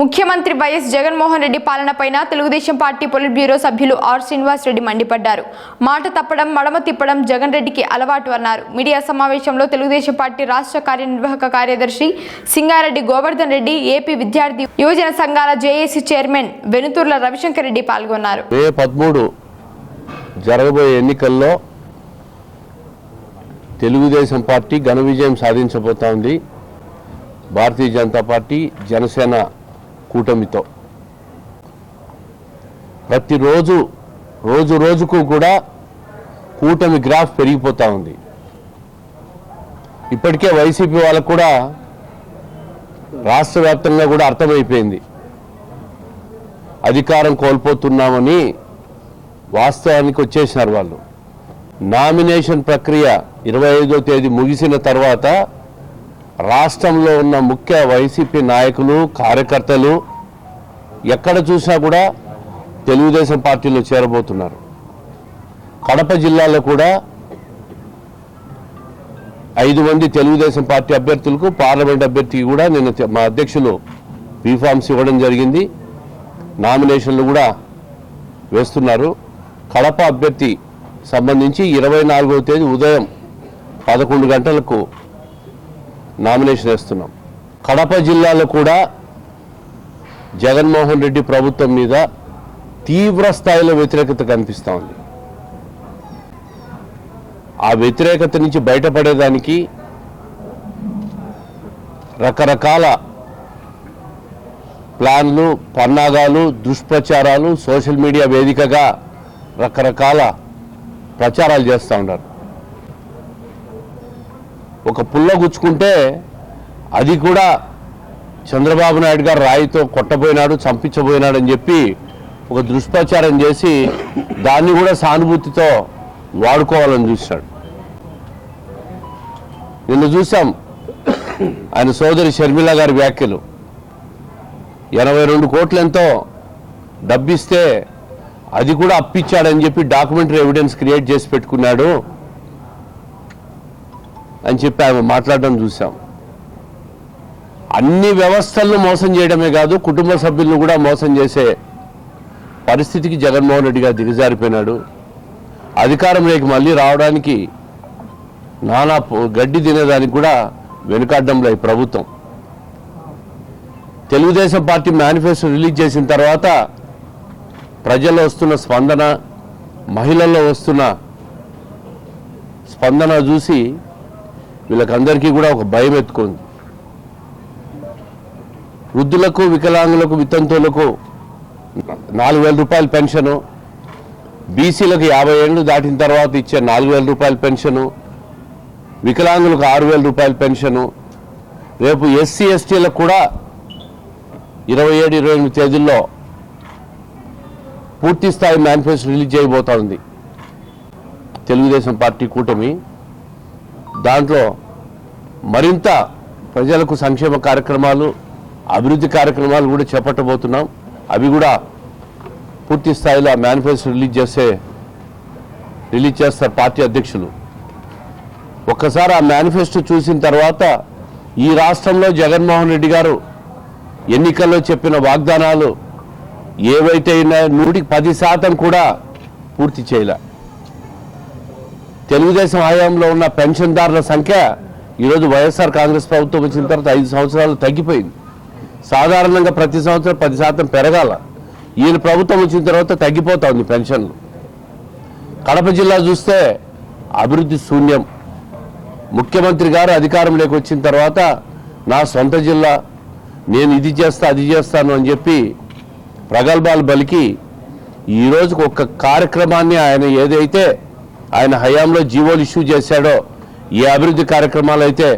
ముఖ్యమంత్రి వైఎస్ జగన్మోహన్ రెడ్డి పాలనపైన Telugu Desam party polit bureau సభ్యులు ఆర్ శ్రీనివాస్ రెడ్డి మండిపడ్డారు. మాట తప్పడం మడమ తిప్పడం జగన్ రెడ్డికి అలవాటు అన్నారు. మీడియా సమావేశంలో తెలుగుదేశం పార్టీ రాష్ట్ర కార్యనిర్వాహక కార్యదర్శి సింగారెడ్డి గోవర్ధన్ రెడ్డి ఏపీ విద్యార్థి యువజన సంఘాల జేఏసీ చైర్మన్ వెనుతూర్ల రవిశంకర్ రెడ్డి పాల్గొన్నారు. పదమూడు జరగబోయే ఎన్నికల్లో తెలుగుదేశం పార్టీ ఘన విజయం సాధించబోతోంది. భారతీయ జనతా పార్టీ జనసేన కూటమితో. ప్రతిరోజు రోజు రోజుకు కూడా కూటమి గ్రాఫ్ పెరిగిపోతూ ఉంది. ఇప్పటికే వైసీపీ వాళ్ళకు కూడా రాష్ట్ర వ్యాప్తంగా కూడా అర్థమైపోయింది. అధికారం కోల్పోతున్నామని వాస్తవానికి వచ్చేసినారు వాళ్ళు. నామినేషన్ ప్రక్రియ ఇరవై ఐదో తేదీ ముగిసిన తర్వాత రాష్ట్రంలో ఉన్న ముఖ్య వైసీపీ నాయకులు కార్యకర్తలు ఎక్కడ చూసినా కూడా తెలుగుదేశం పార్టీలో చేరబోతున్నారు. కడప జిల్లాలో కూడా ఐదు మంది తెలుగుదేశం పార్టీ అభ్యర్థులకు పార్లమెంట్ అభ్యర్థికి కూడా నిన్న మా అధ్యక్షులు బీఫామ్స్ ఇవ్వడం జరిగింది. నామినేషన్లు కూడా వేస్తున్నారు. కడప అభ్యర్థి సంబంధించి ఇరవై నాలుగవ తేదీ ఉదయం పదకొండు గంటలకు నామినేషన్ వేస్తున్నాం. కడప జిల్లాలో కూడా జగన్మోహన్ రెడ్డి ప్రభుత్వం మీద తీవ్ర స్థాయిలో వ్యతిరేకత కనిపిస్తూ ఉంది. ఆ వ్యతిరేకత నుంచి బయటపడేదానికి రకరకాల ప్లాన్లు పన్నాగాలు దుష్ప్రచారాలు సోషల్ మీడియా వేదికగా రకరకాల ప్రచారాలు చేస్తూ ఉన్నారు. ఒక పుల్ల గుచ్చుకుంటే అది కూడా చంద్రబాబు నాయుడు గారు రాయితో కొట్టబోయినాడు చంపించబోయినాడు అని చెప్పి ఒక దుష్ప్రచారం చేసి దాన్ని కూడా సానుభూతితో వాడుకోవాలని చూశాడు. నిన్న చూసాం ఆయన సోదరి షర్మిల గారి వ్యాఖ్యలు. ఎనభై రెండు కోట్లెంతో డబ్బిస్తే అది కూడా అప్పిచ్చాడని చెప్పి డాక్యుమెంటరీ ఎవిడెన్స్ క్రియేట్ చేసి పెట్టుకున్నాడు. అని చెప్పి ఆమె మాట్లాడడం చూసాం అన్ని వ్యవస్థలను మోసం చేయడమే కాదు కుటుంబ సభ్యులను కూడా మోసం చేసే పరిస్థితికి జగన్మోహన్ రెడ్డి గారు దిగజారిపోయినాడు. అధికారంలోకి మళ్ళీ రావడానికి నానా గడ్డి తినేదానికి కూడా వెనుకాడ్డంలో ఈ ప్రభుత్వం. తెలుగుదేశం పార్టీ మేనిఫెస్టో రిలీజ్ చేసిన తర్వాత ప్రజల్లో వస్తున్న స్పందన మహిళల్లో వస్తున్న స్పందన చూసి వీళ్ళకందరికీ కూడా ఒక భయం ఎత్తుకుంది. వృద్ధులకు వికలాంగులకు వితంతువులకు నాలుగు వేల రూపాయల పెన్షను బీసీలకు యాభై ఏళ్ళు దాటిన తర్వాత ఇచ్చే నాలుగు వేల రూపాయల పెన్షను వికలాంగులకు ఆరు వేల రూపాయల పెన్షను రేపు ఎస్సీ ఎస్టీలకు కూడా ఇరవై ఏడు ఇరవై ఎనిమిది తేదీల్లో పూర్తి స్థాయి మేనిఫెస్టో రిలీజ్ చేయబోతా ఉంది. తెలుగుదేశం పార్టీ కూటమి దాంట్లో మరింత ప్రజలకు సంక్షేమ కార్యక్రమాలు అభివృద్ధి కార్యక్రమాలు కూడా చేపట్టబోతున్నాం. అవి కూడా పూర్తి స్థాయిలో ఆ మేనిఫెస్టో రిలీజ్ చేస్తే రిలీజ్ చేస్తారు పార్టీ అధ్యక్షులు. ఒక్కసారి ఆ మేనిఫెస్టో చూసిన తర్వాత ఈ రాష్ట్రంలో జగన్మోహన్ రెడ్డి గారు ఎన్నికల్లో చెప్పిన వాగ్దానాలు ఏవైతే ఉన్నాయో నూటికి పది శాతం కూడా పూర్తి చేయలే. తెలుగుదేశం హయాంలో ఉన్న పెన్షన్దారుల సంఖ్య ఈరోజు వైఎస్ఆర్ కాంగ్రెస్ ప్రభుత్వం వచ్చిన తర్వాత ఐదు సంవత్సరాలు తగ్గిపోయింది. సాధారణంగా ప్రతి సంవత్సరం పది శాతం పెరగాల. ఈయన ప్రభుత్వం వచ్చిన తర్వాత తగ్గిపోతా ఉంది పెన్షన్లు. కడప జిల్లా చూస్తే అభివృద్ధి శూన్యం. ముఖ్యమంత్రి గారు అధికారంలోకి వచ్చిన తర్వాత నా సొంత జిల్లా నేను ఇది చేస్తా అది చేస్తాను అని చెప్పి ప్రగల్భాలు బలికి ఈరోజుకు ఒక్క కార్యక్రమాన్ని ఆయన ఏదైతే ఆయన హయాంలో జీవోలు ఇష్యూ చేశాడో ఏ అభివృద్ధి కార్యక్రమాలు అయితే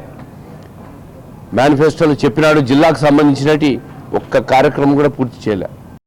మేనిఫెస్టోలో చెప్పినాడు జిల్లాకు సంబంధించినటి ఒక్క కార్యక్రమం కూడా పూర్తి చేయలే.